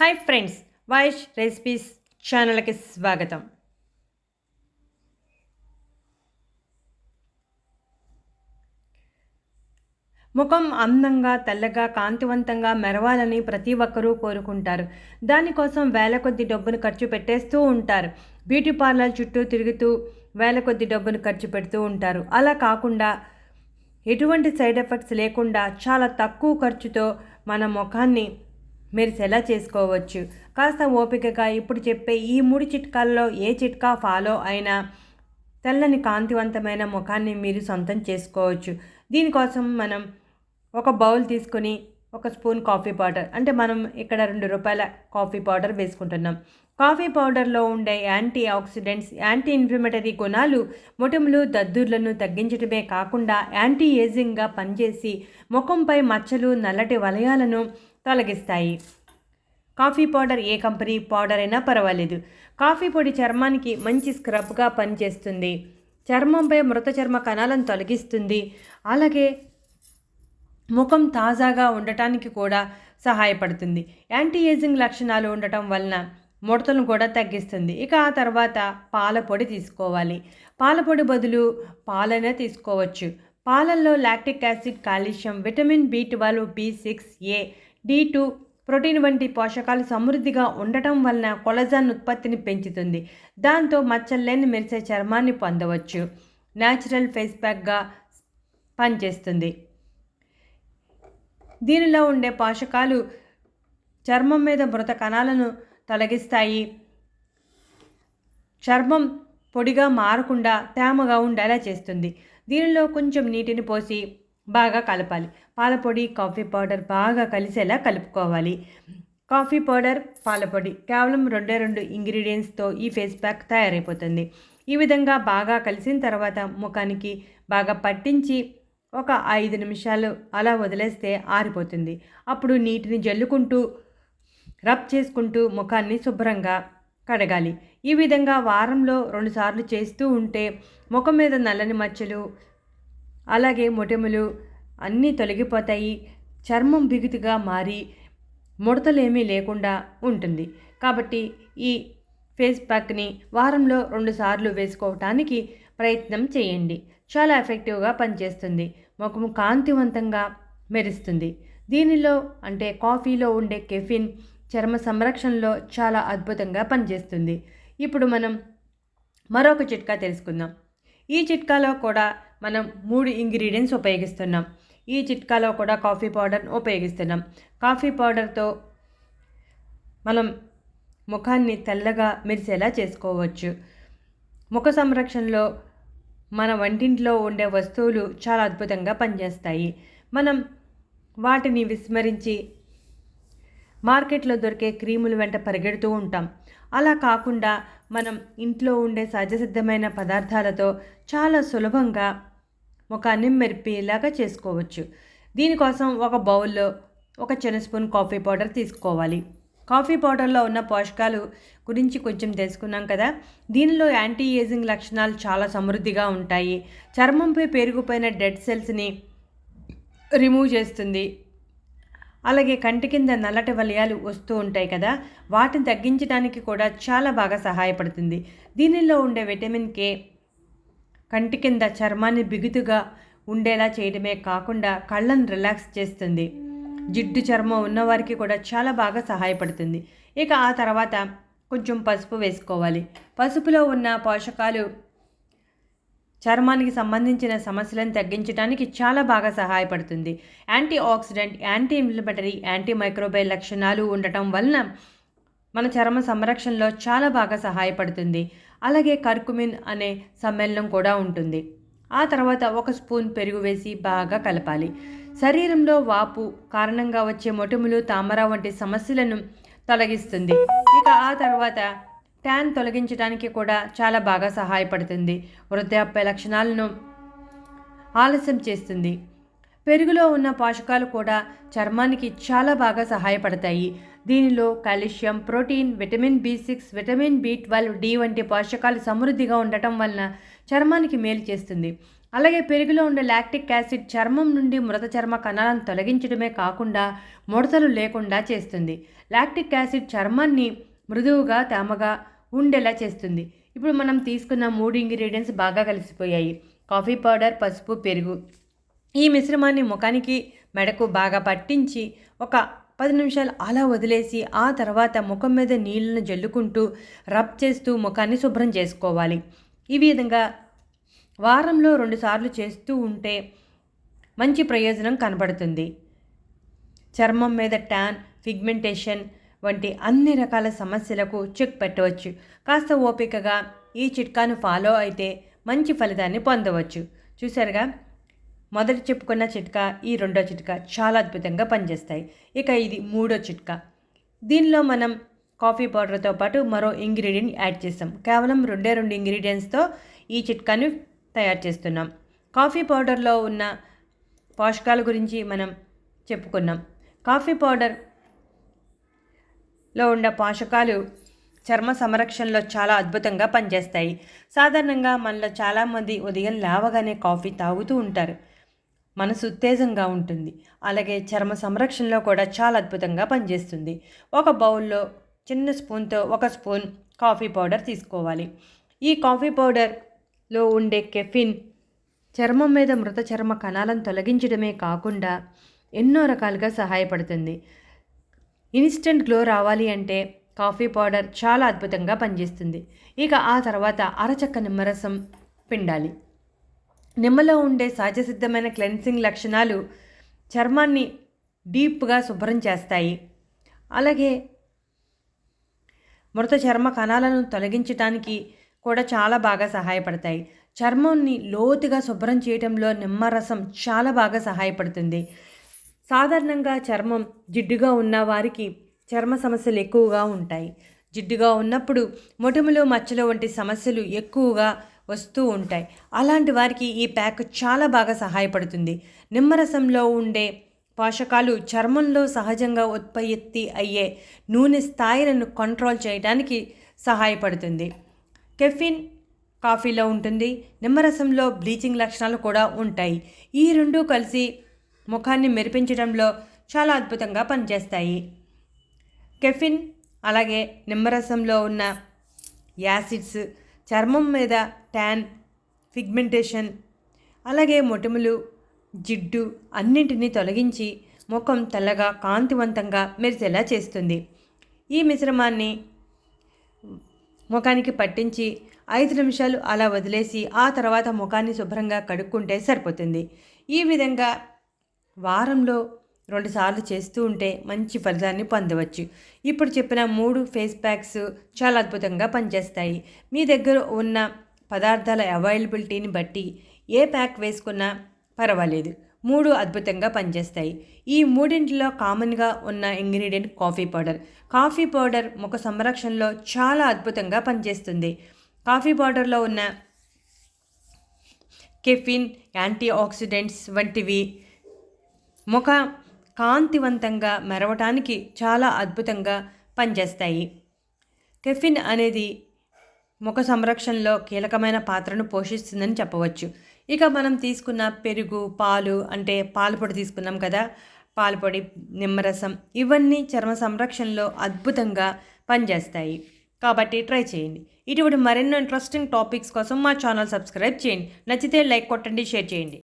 Hi friends వాయిష్ recipes ఛానల్కి స్వాగతం. ముఖం అందంగా తెల్లగా కాంతివంతంగా మెరవాలని ప్రతి ఒక్కరూ కోరుకుంటారు. దానికోసం వేల కొద్ది డబ్బును ఖర్చు పెట్టేస్తూ ఉంటారు. బ్యూటీ పార్లర్ చుట్టూ తిరుగుతూ వేల కొద్ది డబ్బును ఖర్చు పెడుతూ ఉంటారు. అలా కాకుండా ఎటువంటి సైడ్ ఎఫెక్ట్స్ లేకుండా చాలా తక్కువ ఖర్చుతో మన ముఖాన్ని మెరిసేలా చేసుకోవచ్చు? కాస్త ఓపికగా ఇప్పుడు చెప్పే ఈ మూడు చిట్కాల్లో ఏ చిట్కా ఫాలో అయినా తెల్లని కాంతివంతమైన ముఖాన్ని మీరు సొంతం చేసుకోవచ్చు. దీనికోసం మనం ఒక బౌల్ తీసుకొని ఒక స్పూన్ కాఫీ పౌడర్ అంటే మనం ఇక్కడ రెండు రూపాయల కాఫీ పౌడర్ వేసుకుంటున్నాం. కాఫీ పౌడర్లో ఉండే యాంటీ ఆక్సిడెంట్స్ యాంటీ ఇన్ఫ్లమేటరీ గుణాలు మొటిమలు దద్దుర్లను తగ్గించడమే కాకుండా యాంటీ ఏజింగ్గా పనిచేసి ముఖంపై మచ్చలు నల్లటి వలయాలను తొలగిస్తాయి. కాఫీ పౌడర్ ఏ కంపెనీ పౌడర్ అయినా పర్వాలేదు. కాఫీ పొడి చర్మానికి మంచి స్క్రబ్గా పనిచేస్తుంది. చర్మంపై మృత చర్మ కణాలను తొలగిస్తుంది. అలాగే ముఖం తాజాగా ఉండటానికి కూడా సహాయపడుతుంది. యాంటీ ఏజింగ్ లక్షణాలు ఉండటం వలన ముడతలను కూడా తగ్గిస్తుంది. ఇక ఆ తర్వాత పాల పొడి తీసుకోవాలి. పాల పొడి బదులు పాలనే తీసుకోవచ్చు. పాలల్లో lactic acid calcium vitamin B twelve B six A D two protein వంటి పోషకాలు సమృద్ధిగా ఉండటం వలన కొలజాన్ ఉత్పత్తిని పెంచుతుంది. దాంతో మచ్చల్లేని మెరిసే చర్మాన్ని పొందవచ్చు. న్యాచురల్ ఫేస్ ప్యాక్గా పనిచేస్తుంది. దీనిలో ఉండే పోషకాలు చర్మం మీద మృత కణాలను తొలగిస్తాయి. చర్మం పొడిగా మారకుండా తేమగా ఉండేలా చేస్తుంది. దీనిలో కొంచెం నీటిని పోసి బాగా కలపాలి. పాలపొడి కాఫీ పౌడర్ బాగా కలిసేలా కలుపుకోవాలి. కాఫీ పౌడర్ పాలపొడి కేవలం రెండే రెండు ఇంగ్రీడియంట్స్తో ఈ ఫేస్ ప్యాక్ తయారైపోతుంది. ఈ విధంగా బాగా కలిసిన తర్వాత ముఖానికి బాగా పట్టించి ఒక ఐదు నిమిషాలు అలా వదిలేస్తే ఆరిపోతుంది. అప్పుడు నీటిని జల్లుకుంటూ రబ్ చేసుకుంటూ ముఖాన్ని శుభ్రంగా కడగాలి. ఈ విధంగా వారంలో రెండుసార్లు చేస్తూ ఉంటే ముఖం మీద నల్లని మచ్చలు అలాగే మొటిమలు అన్నీ తొలగిపోతాయి చర్మం బిగుతుగా మారి ముడతలేమీ లేకుండా ఉంటుంది. కాబట్టి ఈ ఫేస్ ప్యాక్ని వారంలో రెండుసార్లు వేసుకోవటానికి ప్రయత్నం చేయండి. చాలా ఎఫెక్టివ్గా పనిచేస్తుంది. ముఖం కాంతివంతంగా మెరుస్తుంది. దీనిలో అంటే కాఫీలో ఉండే కెఫిన్ చర్మ సంరక్షణలో చాలా అద్భుతంగా పనిచేస్తుంది. ఇప్పుడు మనం మరొక చిట్కా తెలుసుకుందాం. ఈ చిట్కాలో కూడా మనం మూడు ఇంగ్రీడియంట్స్ ఉపయోగిస్తున్నాం. ఈ చిట్కాలో కూడా కాఫీ పౌడర్ ఉపయోగిస్తున్నాం. కాఫీ పౌడర్తో మనం ముఖాన్ని తెల్లగా మెరిసేలా చేసుకోవచ్చు. ముఖ సంరక్షణలో మన వంటింట్లో ఉండే వస్తువులు చాలా అద్భుతంగా పనిచేస్తాయి. మనం వాటిని విస్మరించి మార్కెట్లో దొరికే క్రీములు వెంట పరిగెడుతూ ఉంటాం. అలా కాకుండా మనం ఇంట్లో ఉండే సహజసిద్ధమైన పదార్థాలతో చాలా సులభంగా ముఖాన్ని మెరిపేలాగా చేసుకోవచ్చు. దీనికోసం ఒక బౌల్లో ఒక చిన్న స్పూన్ కాఫీ పౌడర్ తీసుకోవాలి. కాఫీ పౌడర్లో ఉన్న పోషకాలు గురించి కొంచెం తెలుసుకున్నాం కదా. దీనిలో యాంటీ ఏజింగ్ లక్షణాలు చాలా సమృద్ధిగా ఉంటాయి. చర్మంపై పెరిగిపోయిన డెడ్ సెల్స్ని రిమూవ్ చేస్తుంది. అలాగే కంటి కింద నల్లటి వలయాలు వస్తూ ఉంటాయి కదా. వాటిని తగ్గించడానికి కూడా చాలా బాగా సహాయపడుతుంది. దీనిలో ఉండే విటమిన్ కే కంటి కింద చర్మాన్ని బిగుతుగా ఉండేలా చేయడమే కాకుండా కళ్ళను రిలాక్స్ చేస్తుంది. జిడ్డు చర్మం ఉన్నవారికి కూడా చాలా బాగా సహాయపడుతుంది. ఇక ఆ తర్వాత కొంచెం పసుపు వేసుకోవాలి. పసుపులో ఉన్న పోషకాలు చర్మానికి సంబంధించిన సమస్యలను తగ్గించడానికి చాలా బాగా సహాయపడుతుంది. Anti oxidant anti inflammatory anti microbial లక్షణాలు ఉండటం వలన మన చర్మ సంరక్షణలో చాలా బాగా సహాయపడుతుంది. అలాగే కర్కుమిన్ అనే సమ్మేళనం కూడా ఉంటుంది. ఆ తర్వాత ఒక స్పూన్ పెరుగు వేసి బాగా కలపాలి. శరీరంలో వాపు కారణంగా వచ్చే మొటిములు తామర వంటి సమస్యలను తొలగిస్తుంది. ఇక ఆ తర్వాత ట్యాన్ తొలగించడానికి కూడా చాలా బాగా సహాయపడుతుంది. వృద్ధాప్య లక్షణాలను ఆలస్యం చేస్తుంది. పెరుగులో ఉన్న పోషకాలు కూడా చర్మానికి చాలా బాగా సహాయపడతాయి. దీనిలో calcium protein vitamin B six vitamin B twelve D వంటి పోషకాలు సమృద్ధిగా ఉండటం వలన చర్మానికి మేలు చేస్తుంది. అలాగే పెరుగులో ఉండే లాక్టిక్ యాసిడ్ చర్మం నుండి మృత చర్మ కణాలను తొలగించడమే కాకుండా ముడతలు లేకుండా చేస్తుంది. లాక్టిక్ యాసిడ్ చర్మాన్ని మృదువుగా తేమగా ఉండేలా చేస్తుంది. ఇప్పుడు మనం తీసుకున్న మూడు ఇంగ్రీడియంట్స్ బాగా కలిసిపోయాయి. కాఫీ పౌడర్ పసుపు పెరుగు. ఈ మిశ్రమాన్ని ముఖానికి మెడకు బాగా పట్టించి ఒక పది నిమిషాలు అలా వదిలేసి ఆ తర్వాత ముఖం మీద నీళ్ళను జల్లుకుంటూ రబ్ చేస్తూ ముఖాన్ని శుభ్రం చేసుకోవాలి. ఈ విధంగా వారంలో రెండుసార్లు చేస్తూ ఉంటే మంచి ప్రయోజనం కనబడుతుంది. చర్మం మీద ట్యాన్ ఫిగ్మెంటేషన్ వంటి అన్ని రకాల సమస్యలకు చెక్ పెట్టవచ్చు. కాస్త ఓపికగా ఈ చిట్కాను ఫాలో అయితే మంచి ఫలితాన్ని పొందవచ్చు. చూసారుగా మొదటి చెప్పుకున్న చిట్కా ఈ రెండో చిట్కా చాలా అద్భుతంగా పనిచేస్తాయి. ఇక ఇది మూడో చిట్కా. దీనిలో మనం కాఫీ పౌడర్తో పాటు మరో ఇంగ్రీడియంట్ యాడ్ చేస్తాం. కేవలం రెండే రెండు ఇంగ్రీడియంట్స్తో ఈ చిట్కాను తయారు చేస్తున్నాం. కాఫీ పౌడర్లో ఉన్న పోషకాల గురించి మనం చెప్పుకున్నాం. కాఫీ పౌడర్లో ఉన్న పోషకాలు చర్మ సంరక్షణలో చాలా అద్భుతంగా పనిచేస్తాయి. సాధారణంగా మనలో చాలామంది ఉదయం లేవగానే కాఫీ తాగుతూ ఉంటారు. మనసు ఉత్తేజంగా ఉంటుంది. అలాగే చర్మ సంరక్షణలో కూడా చాలా అద్భుతంగా పనిచేస్తుంది. ఒక బౌల్లో చిన్న స్పూన్తో ఒక స్పూన్ కాఫీ పౌడర్ తీసుకోవాలి. ఈ కాఫీ పౌడర్లో ఉండే కెఫిన్ చర్మం మీద మృత చర్మ కణాలను తొలగించడమే కాకుండా ఎన్నో రకాలుగా సహాయపడుతుంది. ఇన్స్టెంట్ గ్లో రావాలి అంటే కాఫీ పౌడర్ చాలా అద్భుతంగా పనిచేస్తుంది. ఇక ఆ తర్వాత అరచక్క నిమ్మరసం పిండాలి. నిమ్మలో ఉండే సహజసిద్ధమైన క్లెన్సింగ్ లక్షణాలు చర్మాన్ని డీప్గా శుభ్రం చేస్తాయి. అలాగే మృత చర్మ కణాలను తొలగించడానికి కూడా చాలా బాగా సహాయపడతాయి. చర్మాన్ని లోతుగా శుభ్రం చేయడంలో నిమ్మరసం చాలా బాగా సహాయపడుతుంది. సాధారణంగా చర్మం జిడ్డుగా ఉన్న వారికి చర్మ సమస్యలు ఎక్కువగా ఉంటాయి. జిడ్డుగా ఉన్నప్పుడు మొటిములు మచ్చలు వంటి సమస్యలు ఎక్కువగా వస్తూ ఉంటాయి. అలాంటి వారికి ఈ ప్యాక్ చాలా బాగా సహాయపడుతుంది. నిమ్మరసంలో ఉండే పోషకాలు చర్మంలో సహజంగా ఉత్పత్తి అయ్యే నూనె స్థాయిలను కంట్రోల్ చేయడానికి సహాయపడుతుంది. కెఫిన్ కాఫీలో ఉంటుంది. నిమ్మరసంలో బ్లీచింగ్ లక్షణాలు కూడా ఉంటాయి. ఈ రెండు కలిసి ముఖాన్ని మెరిపించడంలో చాలా అద్భుతంగా పనిచేస్తాయి. కెఫిన్ అలాగే నిమ్మరసంలో ఉన్న యాసిడ్స్ చర్మం మీద ట్యాన్ ఫిగ్మెంటేషన్ అలాగే మొటిములు జిడ్డు అన్నింటినీ తొలగించి ముఖం తెల్లగా కాంతివంతంగా మెరిసేలా చేస్తుంది. ఈ మిశ్రమాన్ని ముఖానికి పట్టించి ఐదు నిమిషాలు అలా వదిలేసి ఆ తర్వాత ముఖాన్ని శుభ్రంగా కడుక్కుంటే సరిపోతుంది. ఈ విధంగా వారంలో రెండుసార్లు చేస్తూ ఉంటే మంచి ఫలితాన్ని పొందవచ్చు. ఇప్పుడు చెప్పిన మూడు ఫేస్ ప్యాక్స్ చాలా అద్భుతంగా పనిచేస్తాయి. మీ దగ్గర ఉన్న పదార్థాల అవైలబిలిటీని బట్టి ఏ ప్యాక్ వేసుకున్నా పర్వాలేదు. మూడు అద్భుతంగా పనిచేస్తాయి. ఈ మూడింటిలో కామన్గా ఉన్న ingredient coffee powder. Coffee powder ముఖ సంరక్షణలో చాలా అద్భుతంగా పనిచేస్తుంది. కాఫీ పౌడర్లో ఉన్న కెఫిన్ యాంటీ ఆక్సిడెంట్స్ వంటివి ముఖ కాంతివంతంగా మెరవటానికి చాలా అద్భుతంగా పనిచేస్తాయి. కెఫిన్ అనేది ముఖ సంరక్షణలో కీలకమైన పాత్రను పోషిస్తుందని చెప్పవచ్చు. ఇక మనం తీసుకున్న పెరుగు పాలు అంటే పాలపొడి తీసుకున్నాం కదా పాలపొడి నిమ్మరసం ఇవన్నీ చర్మ సంరక్షణలో అద్భుతంగా పనిచేస్తాయి. కాబట్టి ట్రై చేయండి. ఇటువంటి మరెన్నో ఇంట్రెస్టింగ్ టాపిక్స్ కోసం మా ఛానల్ సబ్స్క్రైబ్ చేయండి. నచ్చితే లైక్ కొట్టండి షేర్ చేయండి.